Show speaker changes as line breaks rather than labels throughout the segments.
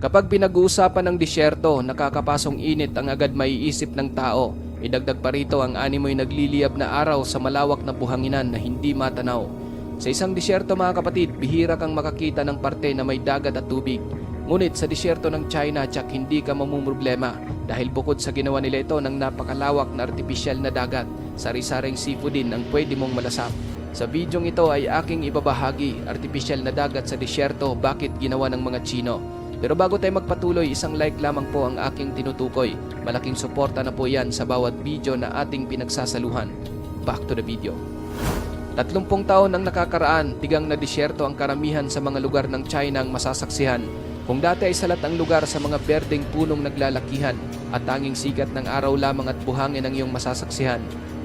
Kapag pinag-uusapan ng disyerto, nakakapasong init ang agad maiisip ng tao. Idagdag pa rito ang animoy nagliliyab na araw sa malawak na buhanginan na hindi matanaw. Sa isang disyerto mga kapatid, bihira kang makakita ng parte na may dagat at tubig. Ngunit sa disyerto ng China, tsak hindi ka mamumroblema dahil bukod sa ginawa nila ito ng napakalawak na artipisyal na dagat, sari-saring seafood din ang pwede mong malasap. Sa bidyong ito ay aking ibabahagi, artipisyal na dagat sa disyerto, bakit ginawa ng mga Chino. Pero bago tayo magpatuloy, isang like lamang po ang aking tinutukoy. Malaking suporta na po yan sa bawat video na ating pinagsasaluhan. Back to the video. Tatlumpong taon ang nakakaraan, tigang na disyerto ang karamihan sa mga lugar ng China ang masasaksihan. Kung dati ay salat ang lugar sa mga berdeng punong naglalakihan at tanging sikat ng araw lamang at buhangin ang iyong masasaksihan.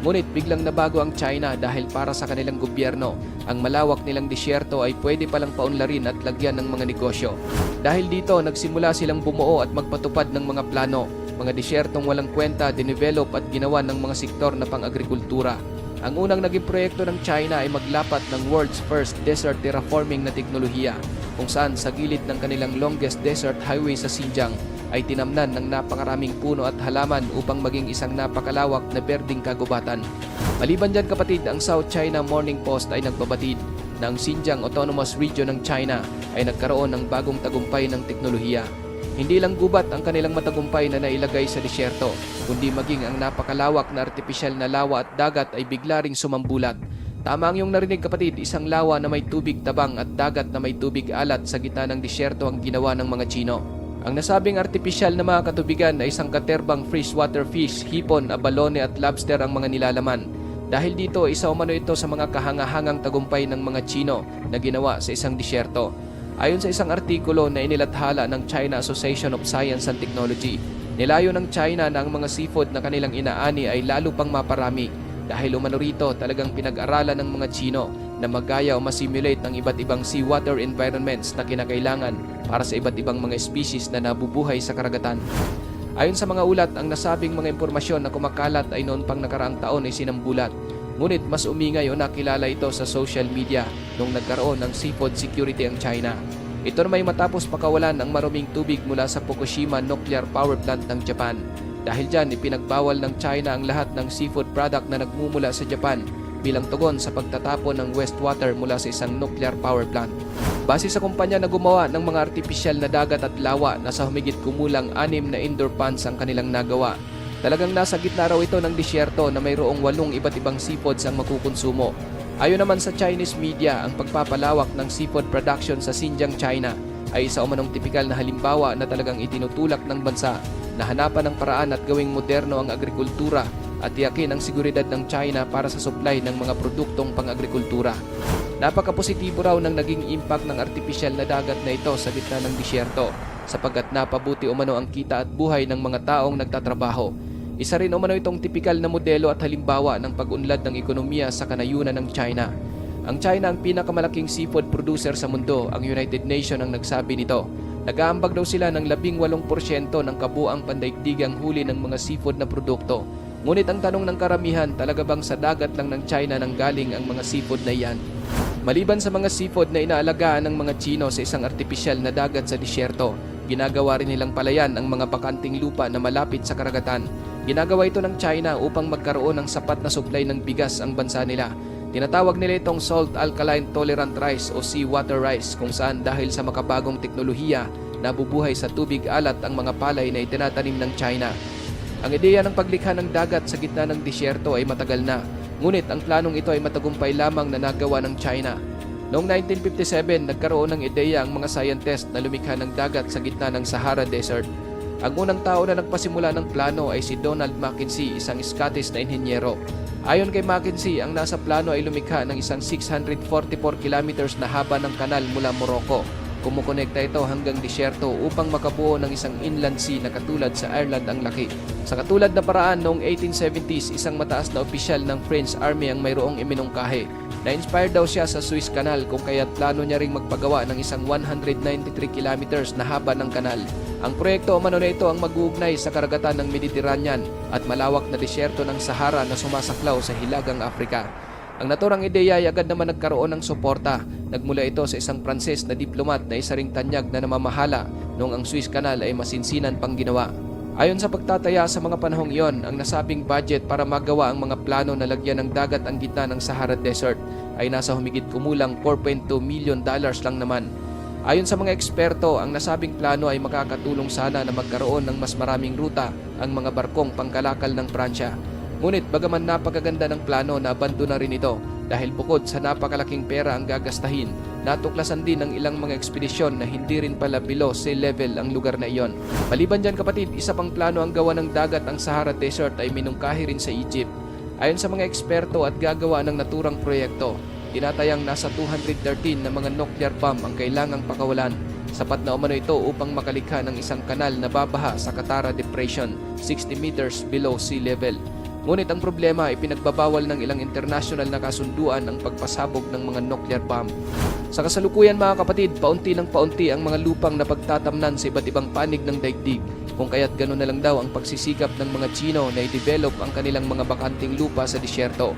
Ngunit biglang nabago ang China dahil para sa kanilang gobyerno, ang malawak nilang disyerto ay pwede palang paunlarin at lagyan ng mga negosyo. Dahil dito, nagsimula silang bumuo at magpatupad ng mga plano, mga disyertong walang kwenta, dinevelop at ginawa ng mga sektor na pang-agrikultura. Ang unang naging proyekto ng China ay maglapat ng world's first desert terraforming na teknolohiya kung saan sa gilid ng kanilang longest desert highway sa Xinjiang ay tinamnan ng napakaraming puno at halaman upang maging isang napakalawak na berding kagubatan. Maliban dyan kapatid, ang South China Morning Post ay nagbabatid na ang Xinjiang Autonomous Region ng China ay nagkaroon ng bagong tagumpay ng teknolohiya hindi lang gubat ang kanilang matagumpay na nailagay sa disyerto, kundi maging ang napakalawak na artipisyal na lawa at dagat ay bigla ring sumambulat. Tama ang iyong narinig kapatid, isang lawa na may tubig tabang at dagat na may tubig alat sa gitna ng disyerto ang ginawa ng mga Chino. Ang nasabing artipisyal na mga katubigan ay isang katerbang freshwater fish, hipon, abalone at lobster ang mga nilalaman. Dahil dito, isa umano ito sa mga kahangahangang tagumpay ng mga Chino na ginawa sa isang disyerto. Ayon sa isang artikulo na inilathala ng China Association of Science and Technology, nilayo ng China na ang mga seafood na kanilang inaani ay lalo pang maparami dahil umano rito talagang pinag-aralan ng mga Chino na magaya o masimulate ng iba't ibang seawater environments na kinakailangan para sa iba't ibang mga species na nabubuhay sa karagatan. Ayon sa mga ulat, ang nasabing mga impormasyon na kumakalat ay noon pang nakaraang taon ay sinambulat Ngunit mas umingay o nakilala ito sa social media nung nagkaroon ng seafood security ang China. Ito na may matapos pakawalan ng maruming tubig mula sa Fukushima Nuclear Power Plant ng Japan. Dahil dyan, ipinagbawal ng China ang lahat ng seafood product na nagmumula sa Japan bilang tugon sa pagtatapon ng wastewater mula sa isang nuclear power plant. Base sa kumpanya na gumawa ng mga artipisyal na dagat at lawa na sa humigit kumulang anim na indoor ponds ang kanilang nagawa Talagang nasa gitna raw ito ng disyerto na mayroong walong iba't ibang seafoods ang makukonsumo. Ayon naman sa Chinese media, ang pagpapalawak ng seafood production sa Xinjiang, China ay isa umanong tipikal na halimbawa na talagang itinutulak ng bansa na hanapan ng paraan at gawing moderno ang agrikultura at tiyakin ang seguridad ng China para sa supply ng mga produktong pang-agrikultura. Napakapositibo raw ng naging impact ng artipisyal na dagat na ito sa gitna ng disyerto sapagkat napabuti umano ang kita at buhay ng mga taong nagtatrabaho isa rin umano itong tipikal na modelo at halimbawa ng pag-unlad ng ekonomiya sa kanayunan ng China. Ang China ang pinakamalaking seafood producer sa mundo, ang United Nations ang nagsabi nito. Nag-aambag daw sila ng 18% ng kabuang pandaigdigang huli ng mga seafood na produkto. Ngunit ang tanong ng karamihan, talaga bang sa dagat lang ng China nang galing ang mga seafood na iyan? Maliban sa mga seafood na inaalagaan ng mga Chino sa isang artipisyal na dagat sa disyerto, ginagawa rin nilang palayan ang mga bakanting lupa na malapit sa karagatan Ginagawa ito ng China upang magkaroon ng sapat na supply ng bigas ang bansa nila. Tinatawag nila itong salt alkaline tolerant rice o seawater rice kung saan dahil sa makabagong teknolohiya nabubuhay sa tubig alat ang mga palay na itinatanim ng China. Ang ideya ng paglikha ng dagat sa gitna ng disyerto ay matagal na, ngunit ang planong ito ay matagumpay lamang na nagawa ng China. Noong 1957, nagkaroon ng ideya ang mga scientist na lumikha ng dagat sa gitna ng Sahara Desert ang unang tao na nagpasimula ng plano ay si Donald Mackenzie, isang Scottish na inhenyero. Ayon kay Mackenzie, ang nasa plano ay lumikha ng isang 644 kilometers na haba ng kanal mula Morocco. Kumukonekta ito hanggang disyerto upang makabuo ng isang inland sea na katulad sa Ireland ang laki. Sa katulad na paraan noong 1870s, isang mataas na opisyal ng French Army ang mayroong iminungkahe. Na-inspire daw siya sa Suez Canal kung kaya't plano niya ring magpagawa ng isang 193 kilometers na haba ng kanal ang proyekto umano na ito ang mag-uugnay sa karagatan ng Mediterranean at malawak na disyerto ng Sahara na sumasaklaw sa Hilagang Afrika. Ang naturang ideya ay agad naman nagkaroon ng suporta. Nagmula ito sa isang Pranses na diplomat na isa ring tanyag na namamahala noong ang Suez Canal ay masinsinan pang ginawa. Ayon sa pagtataya sa mga panahong iyon, ang nasabing budget para magawa ang mga plano na lagyan ng dagat ang gitna ng Sahara Desert ay nasa humigit kumulang 4.2 million dollars lang naman. Ayon sa mga eksperto, ang nasabing plano ay makakatulong sana na magkaroon ng mas maraming ruta ang mga barkong pangkalakal ng Pransya. Ngunit bagaman napakaganda ng plano na na rin ito dahil bukod sa napakalaking pera ang gagastahin, natuklasan din ng ilang mga ekspedisyon na hindi rin pala below sea level ang lugar na iyon. Maliban dyan kapatid, isa pang plano ang gawa ng dagat ang Sahara Desert ay minungkahi rin sa Egypt. Ayon sa mga eksperto at gagawa ng naturang proyekto, tinatayang nasa 213 na mga nuclear bomb ang kailangang pakawalan. Sapat na umano ito upang makalikha ng isang kanal na babaha sa Katara Depression, 60 meters below sea level. Ngunit ang problema ay pinagbabawal ng ilang international na kasunduan ang pagpasabog ng mga nuclear bomb. Sa kasalukuyan mga kapatid, paunti ng paunti ang mga lupang napagtatamnan sa iba't ibang panig ng daigdig. Kung kaya't gano'n na lang daw ang pagsisikap ng mga Chino na i-develop ang kanilang mga bakanting lupa sa disyerto.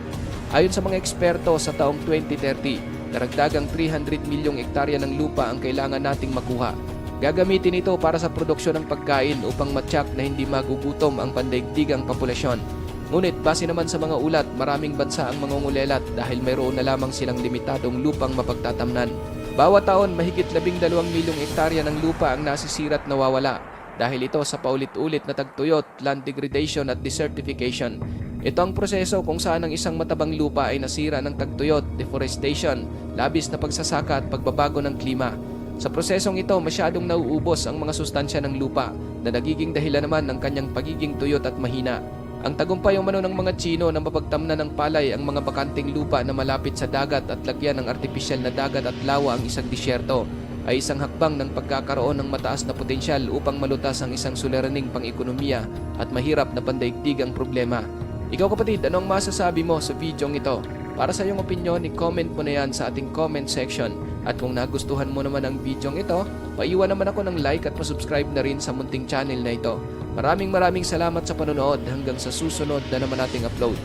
Ayon sa mga eksperto sa taong 2030, daragdagang 300 milyong ektarya ng lupa ang kailangan nating makuha. Gagamitin ito para sa produksyon ng pagkain upang matyak na hindi magugutom ang pandaigdigang populasyon. Ngunit base naman sa mga ulat, maraming bansa ang mangungulelat dahil mayroon na lamang silang limitadong lupang mapagtatamnan. Bawat taon, mahigit 12 milyong ektarya ng lupa ang nasisira at nawawala dahil ito sa paulit-ulit na tagtuyot, land degradation at desertification. Ito ang proseso kung saan ang isang matabang lupa ay nasira ng tagtuyot, deforestation, labis na pagsasaka at pagbabago ng klima. Sa prosesong ito, masyadong nauubos ang mga sustansya ng lupa na nagiging dahilan naman ng kanyang pagiging tuyot at mahina. Ang tagumpay umano ng mga Chino na mapagtamnan ng palay ang mga bakanting lupa na malapit sa dagat at lagyan ng artipisyal na dagat at lawa ang isang disyerto ay isang hakbang ng pagkakaroon ng mataas na potensyal upang malutas ang isang suliraning pang-ekonomiya at mahirap na pandaigdig ang problema. Ikaw kapatid, anong masasabi mo sa videong ito? Para sa iyong opinion, i-comment mo na yan sa ating comment section. At kung nagustuhan mo naman ang videong ito, paiwan naman ako ng like at pasubscribe na rin sa munting channel na ito. Maraming maraming salamat sa panonood hanggang sa susunod na naman nating upload.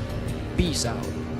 Peace out!